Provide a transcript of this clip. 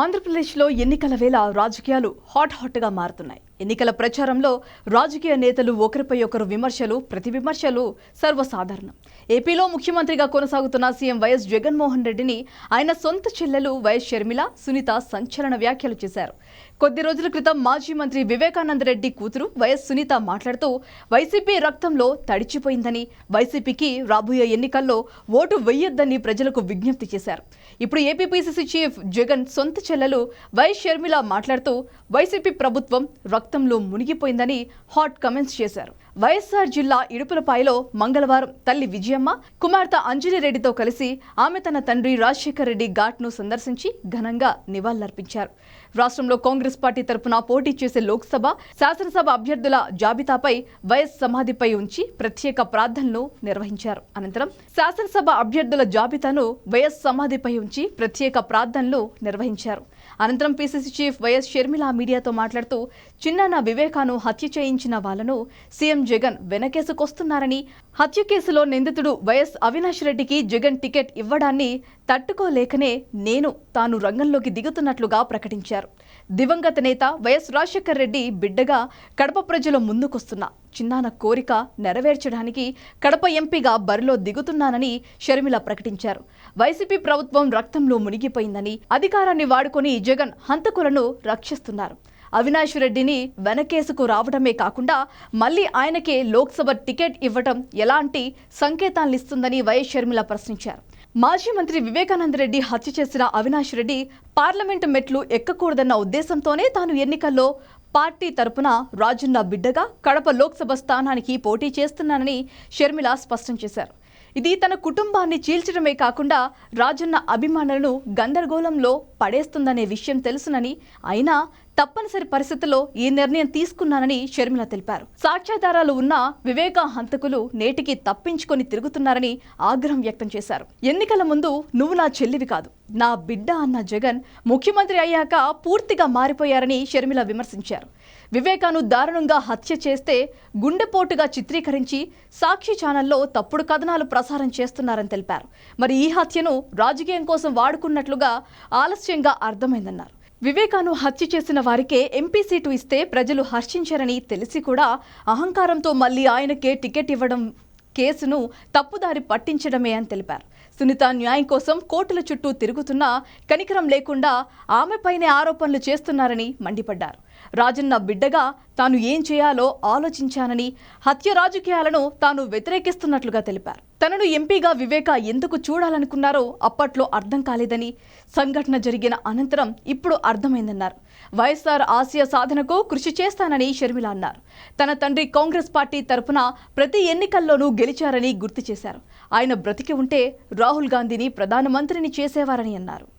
ఆంధ్రప్రదేశ్లో ఎన్నికల వేళ రాజకీయాలు హాట్ హాట్గా మారుతున్నాయి. ఎన్నికల ప్రచారంలో రాజకీయ నేతలు ఒకరిపై ఒకరు విమర్శలు ప్రతి విమర్శలు సర్వసాధారణం. ఏపీలో ముఖ్యమంత్రిగా కొనసాగుతున్న సీఎం వైఎస్ జగన్మోహన్ రెడ్డిని ఆయన సొంత చెల్లెలు వైఎస్ షర్మిల సునీత సంచలన వ్యాఖ్యలు చేశారు. కొద్ది రోజుల క్రితం మాజీ మంత్రి వివేకానంద రెడ్డి కూతురు వైఎస్ సునీత మాట్లాడుతూ వైసీపీ రక్తంలో తడిచిపోయిందని వైసీపీకి రాబోయే ఎన్నికల్లో ఓటు వెయ్యొద్దని ప్రజలకు విజ్ఞప్తి చేశారు. ఇప్పుడు ఏపీపీసీసీ చీఫ్ జగన్ సొంత చెల్లెలు వైఎస్ షర్మిల మాట్లాడుతూ వైసీపీ ప్రభుత్వం రక్తంలో మునిగిపోయిందని హాట్ కమెంట్స్ చేశారు. వైఎస్ఆర్ జిల్లా ఇడుపులపాయలో మంగళవారం తల్లి విజయమ్మ కుమార్తె అంజలిరెడ్డితో కలిసి ఆమె తన తండ్రి రాజశేఖర్ రెడ్డి ఘాట్ను సందర్శించి ఘనంగా నివాళులర్పించారు. రాష్ట్రంలో కాంగ్రెస్ పార్టీ తరఫున పోటీ చేసే లోక్సభ శాసనసభ అభ్యర్థుల జాబితాపై వైఎస్ సమాధిపై ఉంచి ప్రత్యేక ప్రార్థనలు నిర్వహించారు. అనంతరం శాసనసభ అభ్యర్థుల జాబితాను వైఎస్ సమాధిపై ఉంచి ప్రత్యేక ప్రార్థనలు నిర్వహించారు. అనంతరం పీసీసీ చీఫ్ వైఎస్ షర్మిల మీడియాతో మాట్లాడుతూ చిన్నాన్న వివేకాను హత్య చేయించిన వాళ్ళను సీఎం జగన్ వెనకేసుకొస్తున్నారని హత్య కేసులో నిందితుడు వైఎస్ అవినాష్ రెడ్డికి జగన్ టికెట్ ఇవ్వడాన్ని తట్టుకోలేకనే నేను తాను రంగంలోకి దిగుతున్నట్లుగా ప్రకటించారు. దివంగత నేత వైఎస్ రాజశేఖర్ రెడ్డి బిడ్డగా కడప ప్రజల ముందుకొస్తున్న చిన్నాన కోరిక నెరవేర్చడానికి కడప ఎంపీగా బరిలో దిగుతున్నానని షర్మిల ప్రకటించారు. వైసీపీ ప్రభుత్వం రక్తంలో మునిగిపోయిందని అధికారాన్ని వాడుకొని జగన్ హంతకులను రక్షిస్తున్నారు. అవినాష్ రెడ్డిని వెనకేసుకు రావడమే కాకుండా మళ్ళీ ఆయనకే లోక్సభ టికెట్ ఇవ్వటం ఎలాంటి సంకేతాలనిస్తుందని వైఎస్ షర్మిల ప్రశ్నించారు. మాజీ మంత్రి వివేకానంద రెడ్డి హత్య చేసిన అవినాష్ రెడ్డి పార్లమెంటు మెట్లు ఎక్కకూడదన్న ఉద్దేశంతోనే తాను ఎన్నికల్లో పార్టీ తరపున రాజన్న బిడ్డగా కడప లోక్సభ స్థానానికి పోటీ చేస్తున్నానని షర్మిల స్పష్టం చేశారు. ఇది తన కుటుంబాన్ని చీల్చడమే కాకుండా రాజన్న అభిమానులను గందరగోళంలో పడేస్తుందనే విషయం తెలుసునని అయినా తప్పనిసరి పరిస్థితుల్లో ఈ నిర్ణయం తీసుకున్నానని షర్మిల తెలిపారు. సాక్ష్యాధారాలు ఉన్న వివేక హంతకులు నేటికి తప్పించుకొని తిరుగుతున్నారని ఆగ్రహం వ్యక్తం చేశారు. ఎన్నికల ముందు నువ్వు నా చెల్లివి కాదు నా బిడ్డ అన్న జగన్ ముఖ్యమంత్రి అయ్యాక పూర్తిగా మారిపోయారని షర్మిల విమర్శించారు. వివేకాను దారుణంగా హత్య చేస్తే గుండెపోటుగా చిత్రీకరించి సాక్షి ఛానల్లో తప్పుడు కథనాలు ప్రసారం చేస్తున్నారని తెలిపారు. మరి ఈ హత్యను రాజకీయం కోసం వాడుకున్నట్లుగా ఆలస్య స్పష్టంగా అర్థమైందన్నారు. వివేకాను హత్య చేసిన వారికే ఎంపీ సీటు ఇస్తే ప్రజలు హర్షించారని తెలిసి కూడా అహంకారంతో మళ్ళీ ఆయనకే టికెట్ ఇవ్వడం కేసును తప్పుదారి పట్టించడమే అని తెలిపారు. సునీత న్యాయం కోసం కోర్టుల చుట్టూ తిరుగుతున్నా కనికరం లేకుండా ఆమెపైనే ఆరోపణలు చేస్తున్నారని మండిపడ్డారు. రాజన్న బిడ్డగా తాను ఏం చేయాలో ఆలోచించానని హత్య రాజకీయాలను తాను వ్యతిరేకిస్తున్నట్లుగా తెలిపారు. తనను ఎంపీగా వివేక ఎందుకు చూడాలనుకున్నారో అప్పట్లో అర్థం కాలేదని సంఘటన జరిగిన అనంతరం ఇప్పుడు అర్థమైందన్నారు. వైఎస్ఆర్ ఆసియా సాధనకు కృషి చేస్తానని షర్మిల అన్నారు. తన తండ్రి కాంగ్రెస్ పార్టీ తరపున ప్రతి ఎన్నికల్లోనూ గెలిచారని గుర్తు చేశారు. ఆయన బ్రతికి ఉంటే రాహుల్ గాంధీని ప్రధానమంత్రిని చేసేవారని అన్నారు.